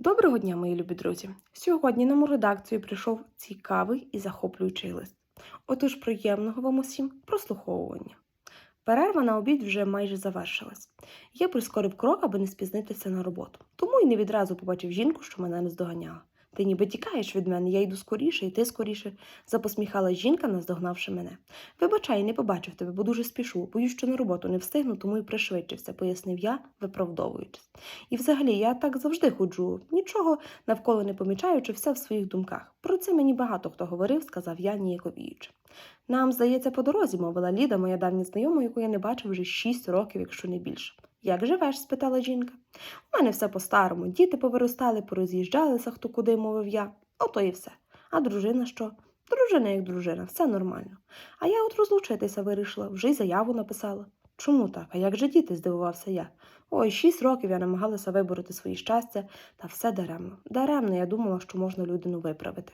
Доброго дня, мої любі друзі! Сьогодні нам у редакцію прийшов цікавий і захоплюючий лист. Отож, приємного вам усім прослуховування. Перерва на обід вже майже завершилась. Я прискорив крок, аби не спізнитися на роботу. Тому й не відразу побачив жінку, що мене не здоганяла. Ти ніби тікаєш від мене, я йду скоріше, і ти скоріше, запосміхала жінка, наздогнавши мене. Вибачай, не побачив тебе, бо дуже спішу. Боюсь, що на роботу не встигну, тому й пришвидшився, пояснив я, виправдовуючись. І взагалі я так завжди ходжу, нічого навколо не помічаючи, все в своїх думках. Про це мені багато хто говорив, сказав я, ніяковіючи. Нам, здається, по дорозі, мовила Ліда, моя давня знайома, яку я не бачив вже шість років, якщо не більше. Як живеш? спитала жінка. У мене все по-старому. Діти повиростали, пороз'їжджалися хто куди, мовив я. Ото і все. А дружина що? Дружина як дружина, все нормально. А я от розлучитися вирішила, вже й заяву написала. Чому так? А як же діти? здивувався я. Ой, шість років я намагалася вибороти своє щастя, та все даремно. Даремно я думала, що можна людину виправити.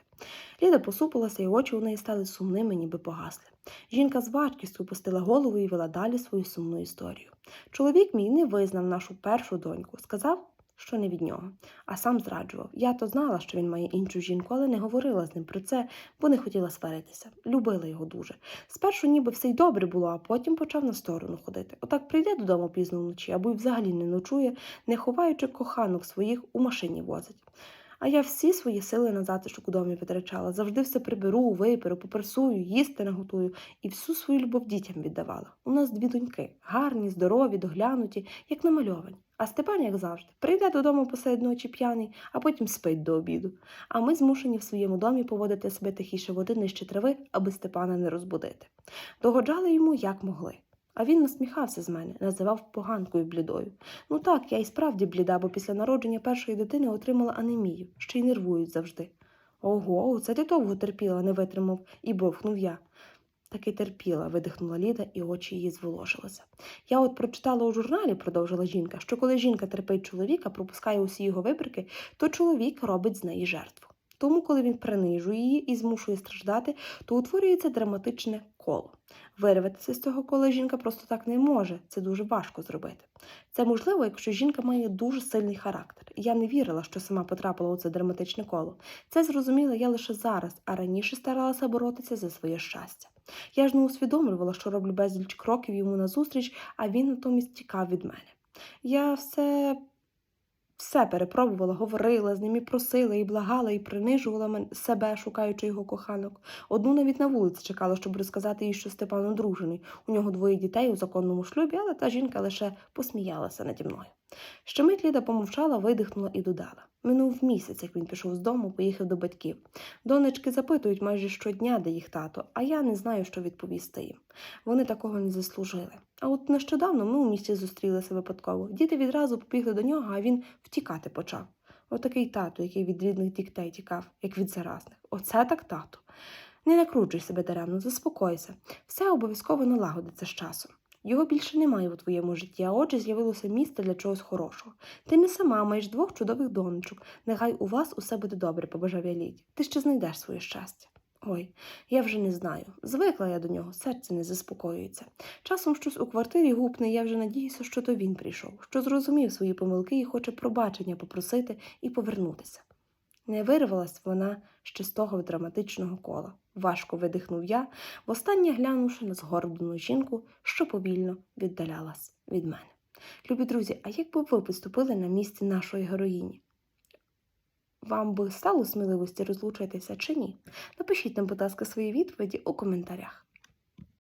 Ліда посупилася, і очі у неї стали сумними, ніби погасли. Жінка з важкістю опустила голову і вела далі свою сумну історію. Чоловік мій не визнав нашу першу доньку, сказав, що не від нього, а сам зраджував. Я то знала, що він має іншу жінку, але не говорила з ним про це, бо не хотіла сваритися. Любила його дуже. Спершу ніби все й добре було, а потім почав на сторону ходити. Отак прийде додому пізно вночі, або й взагалі не ночує, не ховаючи коханок своїх у машині возить. А я всі свої сили на затишок у домі витрачала, завжди все приберу, виперу, попрасую, їсти наготую і всю свою любов дітям віддавала. У нас дві доньки, гарні, здорові, доглянуті, як намальовані. А Степан, як завжди, прийде додому посеред ночі п'яний, а потім спить до обіду. А ми змушені в своєму домі поводити себе тихіше води нижче трави, аби Степана не розбудити. Догоджали йому як могли. А він насміхався з мене, називав поганкою блідою. Ну так, я і справді бліда, бо після народження першої дитини отримала анемію, ще й нервують завжди. Ого, це ти довго терпіла, не витримав і бовхнув я. Таки терпіла, видихнула Ліда, і очі її зволожилися. Я от прочитала у журналі, продовжила жінка, що коли жінка терпить чоловіка, пропускає усі його вибрики, то чоловік робить з неї жертву. Тому, коли він принижує її і змушує страждати, то утворюється драматичне коло. Вирватися з цього кола жінка просто так не може, це дуже важко зробити. Це можливо, якщо жінка має дуже сильний характер. Я не вірила, що сама потрапила у це драматичне коло. Це зрозуміла я лише зараз, а раніше старалася боротися за своє щастя. Я ж не усвідомлювала, що роблю безліч кроків йому назустріч, а він натомість тікав від мене. Я все все перепробувала, говорила з ним і просила, і благала, і принижувала себе, шукаючи його коханок. Одну навіть на вулиці чекала, щоб розказати їй, що Степан одружений. У нього двоє дітей у законному шлюбі, але та жінка лише посміялася наді мною. Ще мить Ліда помовчала, видихнула і додала. Минув місяць, як він пішов з дому, поїхав до батьків. Донечки запитують майже щодня, де їх тато, а я не знаю, що відповісти їм. Вони такого не заслужили. А от нещодавно ми у місті зустрілися випадково. Діти відразу побігли до нього, а він втікати почав. Отакий тато, який від рідних дітей тікав, як від заразних. Оце так тато. Не накручуй себе даремно, заспокойся. Все обов'язково налагодиться з часом. Його більше немає у твоєму житті, а отже з'явилося місце для чогось хорошого. Ти не сама маєш двох чудових донечок. Нехай у вас усе буде добре, побажав я Ліді. Ти ще знайдеш своє щастя. Ой, я вже не знаю. Звикла я до нього, серце не заспокоюється. Часом щось у квартирі гупне, я вже надіюся, що то він прийшов, що зрозумів свої помилки і хоче пробачення попросити і повернутися. Не вирвалась вона ще з того драматичного кола. Важко видихнув я, востаннє глянувши на згорблену жінку, що повільно віддалялась від мене. Любі друзі, а як би ви поступили на місці нашої героїні? Вам би стало сміливості розлучитися чи ні? Напишіть нам, будь ласка, свої відповіді у коментарях.